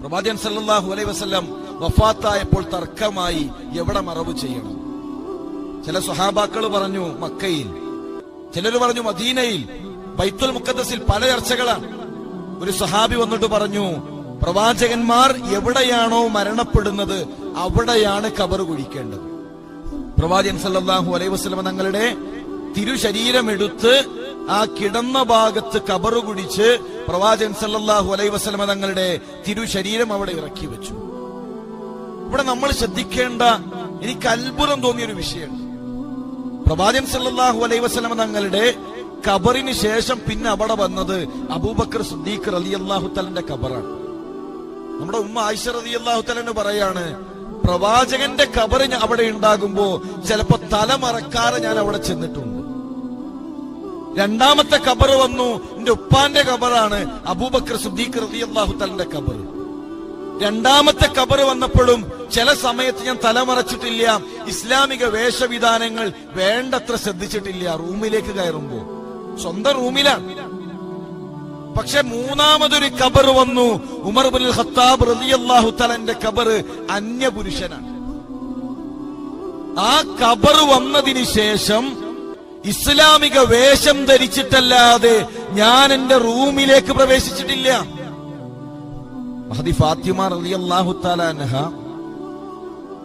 പ്രവാചകൻ സല്ലല്ലാഹു അലൈഹി വസല്ലം വഫാത്തായപ്പോൾ തർക്കമായി എവിടെ മറവ് ചെയ്യണം? ചില സ്വഹാബാക്കൾ പറഞ്ഞു മക്കയിൽ. ചിലർ പറഞ്ഞു മദീനയിൽ. ബൈത്തുൽ മുഖദ്ദസിൽ പല ചർച്ചകളാണ്. ഒരു സഹാബി വന്നിട്ട് പറഞ്ഞു പ്രവാചകന്മാർ എവിടെയാണോ മരണപ്പെടുന്നത് അവിടെയാണ് കബർ കുഴിക്കേണ്ടത്. പ്രവാചകൻ സല്ലല്ലാഹു അലൈഹി വസല്ലം തങ്ങളുടെ തിരുശരീരം എടുത്ത് ആ കിടന്ന ഭാഗത്ത് കബറ് കുടിച്ച് പ്രവാചകൻ സല്ലാഹു അലൈ വസ്ലമ തങ്ങളുടെ തിരുശരീരം അവിടെ ഇറക്കി വെച്ചു. ഇവിടെ നമ്മൾ ശ്രദ്ധിക്കേണ്ട എനിക്ക് അത്ഭുതം തോന്നിയ ഒരു വിഷയം. പ്രവാചകൻ സല്ലാഹു അലൈ വസ്ലമ തങ്ങളുടെ കബറിന് ശേഷം പിന്നെ അവിടെ വന്നത് അബൂബക്കർ സുദ്ദീഖ് റളിയല്ലാഹു തലന്റെ കബറാണ് നമ്മുടെ ഉമ്മ ആയിഷ റളിയല്ലാഹു തലന് പറയാണ് പ്രവാചകന്റെ കബറിന് അവിടെ ഉണ്ടാകുമ്പോ ചിലപ്പോ തലമറക്കാതെ ഞാൻ അവിടെ ചെന്നിട്ടുണ്ട്. രണ്ടാമത്തെ കബർ വന്നു. എന്റെ ഉപ്പാന്റെ കബറാണ് അബൂബക്കർ സുദ്ദീഖ് റളിയല്ലാഹു തലന്റെ കബർ രണ്ടാമത്തെ കബർ വന്നപ്പോഴും ചില സമയത്ത് ഞാൻ തലമറച്ചിട്ടില്ല. ഇസ്ലാമിക വേഷവിധാനങ്ങൾ വേണ്ടത്ര ശ്രദ്ധിച്ചിട്ടില്ല. റൂമിലേക്ക് കയറുമ്പോ സ്വന്തം റൂമിലാണ്. പക്ഷെ മൂന്നാമതൊരു കബർ വന്നു. ഉമർ ബുൽ ഖത്താബ് റളിയല്ലാഹു തലന്റെ കബർ അന്യപുരുഷനാണ്. ആ കബർ വന്നതിന് ശേഷം ഇസ്ലാമിക വേഷം ധരിച്ചിട്ടല്ലാതെ ഞാൻ എന്റെ റൂമിലേക്ക് പ്രവേശിച്ചിട്ടില്ല. മഹദി ഫാത്തിമ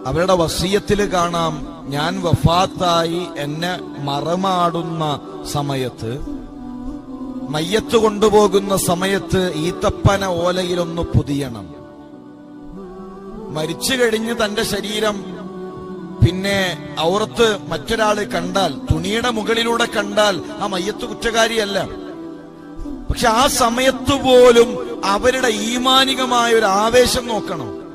അവരുടെ വസീയത്തിൽ കാണാം ഞാൻ വഫാത്തായി എന്നെ മറമാടുന്ന സമയത്ത് മയ്യത്ത് കൊണ്ടുപോകുന്ന സമയത്ത് ഈത്തപ്പന ഓലയിലൊന്ന് പുതിയണം. മരിച്ചു കഴിഞ്ഞ് തന്റെ ശരീരം പിന്നെ ഔറത്ത് മറ്റൊരാൾ കണ്ടാൽ തുണിയുടെ മുകളിലൂടെ കണ്ടാൽ ആ മയ്യത്ത് കുറ്റകാരിയല്ല. പക്ഷെ ആ സമയത്ത് പോലും അവരുടെ ഈമാനികമായ ഒരു ആവേശം നോക്കണം.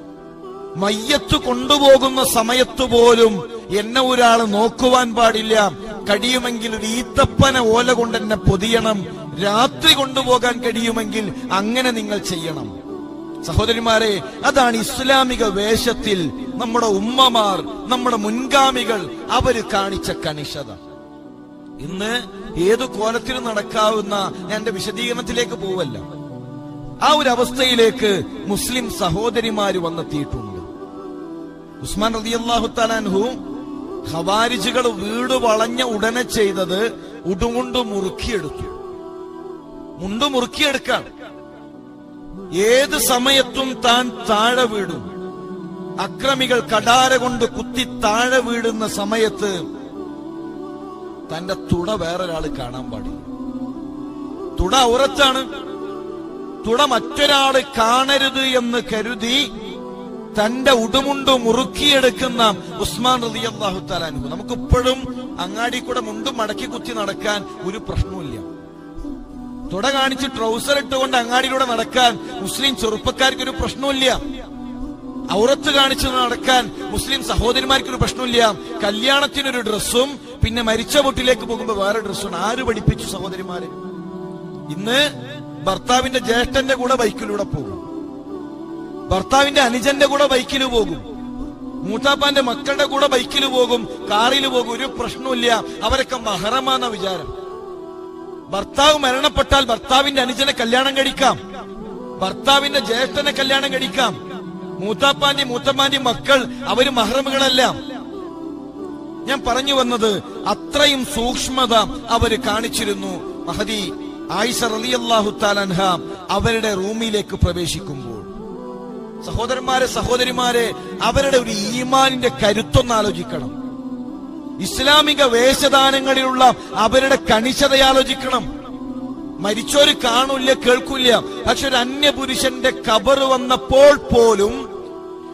മയ്യത്ത് കൊണ്ടുപോകുന്ന സമയത്ത് പോലും എന്നെ ഒരാൾ നോക്കുവാൻ പാടില്ല. കഴിയുമെങ്കിൽ ഒരു ഈത്തപ്പന ഓല കൊണ്ട് എന്നെ പൊതിയണം. രാത്രി കൊണ്ടുപോകാൻ കഴിയുമെങ്കിൽ അങ്ങനെ നിങ്ങൾ ചെയ്യണം. സഹോദരിമാരെ അതാണ് ഇസ്ലാമിക വേഷത്തിൽ നമ്മുടെ ഉമ്മമാർ നമ്മുടെ മുൻഗാമികൾ അവർ കാണിച്ച കണിശത. ഇന്ന് ഏതു കോലത്തിൽ നടക്കാവുന്ന എന്റെ വിശദീകരണത്തിലേക്ക് പോവല്ല. ആ ഒരു അവസ്ഥയിലേക്ക് മുസ്ലിം സഹോദരിമാര് വന്നെത്തിയിട്ടുണ്ട്. ഉസ്മാൻ റളിയല്ലാഹു തലാൻഹു ഖവാരിജുകൾ വീട് വളഞ്ഞ ഉടനെ ചെയ്തത് ഉടുമുണ്ട് മുറുക്കിയെടുത്തു. മുണ്ട് മുറുക്കിയെടുക്കാൻ ഏത് സമയത്തും താൻ താഴെ വീടും അക്രമികൾ കടാര കൊണ്ട് കുത്തി താഴെ വീടുന്ന സമയത്ത് തന്റെ തുട വേറൊരാൾ കാണാൻ പാടില്ല. തുട ഉറച്ചാണ്. തുട മറ്റൊരാൾ കാണരുത് എന്ന് കരുതി തന്റെ ഉടുമുണ്ട് മുറുക്കിയെടുക്കുന്ന ഉസ്മാൻ റതി അള്ളാഹു താലാൻഹു നമുക്കിപ്പോഴും അങ്ങാടി കൂടെ മുണ്ടും മടക്കി കുത്തി നടക്കാൻ ഒരു പ്രശ്നവുമില്ല. തുട കാണിച്ച് ട്രൗസർ ഇട്ടുകൊണ്ട് അങ്ങാടിയിലൂടെ നടക്കാൻ മുസ്ലിം ചെറുപ്പക്കാർക്ക് ഒരു പ്രശ്നമില്ല ഔറത്ത് കാണിച്ച് നടക്കാൻ മുസ്ലിം സഹോദരിമാർക്ക് ഒരു പ്രശ്നമില്ല കല്യാണത്തിനൊരു ഡ്രസ്സും പിന്നെ മരിച്ച വീട്ടിലേക്ക് പോകുമ്പോ വേറെ ഡ്രസ്സും ആര് പഠിപ്പിച്ചു സഹോദരിമാരെ? ഇന്ന് ഭർത്താവിന്റെ ജ്യേഷ്ഠന്റെ കൂടെ ബൈക്കിലൂടെ പോകും. ഭർത്താവിന്റെ അനുജന്റെ കൂടെ ബൈക്കിൽ പോകും. മൂത്താപ്പാന്റെ മക്കളുടെ കൂടെ ബൈക്കിൽ പോകും. കാറിൽ പോകും. ഒരു പ്രശ്നമില്ല അവരൊക്കെ മഹറമാന്ന വിചാരം. ഭർത്താവ് മരണപ്പെട്ടാൽ ഭർത്താവിന്റെ അനുജനെ കല്യാണം കഴിക്കാം. ഭർത്താവിന്റെ ജ്യേഷ്ഠനെ കല്യാണം കഴിക്കാം. മൂത്താപ്പാന്റെ മൂത്തമ്മാന്റെ മക്കൾ അവർ മഹ്റമുകളല്ല ഞാൻ പറഞ്ഞു വന്നത് അത്രയും സൂക്ഷ്മത അവർ കാണിച്ചിരുന്നു. മഹദി ആയിഷ റളിയല്ലാഹു താലൻഹ അവരുടെ റൂമിലേക്ക് പ്രവേശിക്കുമ്പോൾ. സഹോദരന്മാരെ സഹോദരിമാരെ അവരുടെ ഒരു ഈമാനിന്റെ കരുത്തൊന്ന് ആലോചിക്കണം. ഇസ്ലാമിക വേഷദാനങ്ങളിലുള്ള അവരുടെ കണിശതയാലോചിക്കണം. മരിച്ചോര് കാണൂല്ല കേൾക്കൂല പക്ഷെ ഒരു അന്യപുരുഷന്റെ കബറ് വന്നപ്പോൾ പോലും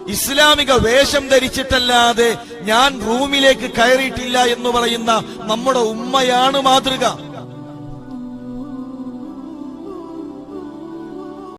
ഇസ്ലാമിക വേഷം ധരിച്ചിട്ടല്ലാതെ ഞാൻ റൂമിലേക്ക് കയറിയിട്ടില്ല എന്ന് പറയുന്ന നമ്മുടെ ഉമ്മയാണ് മാതൃക.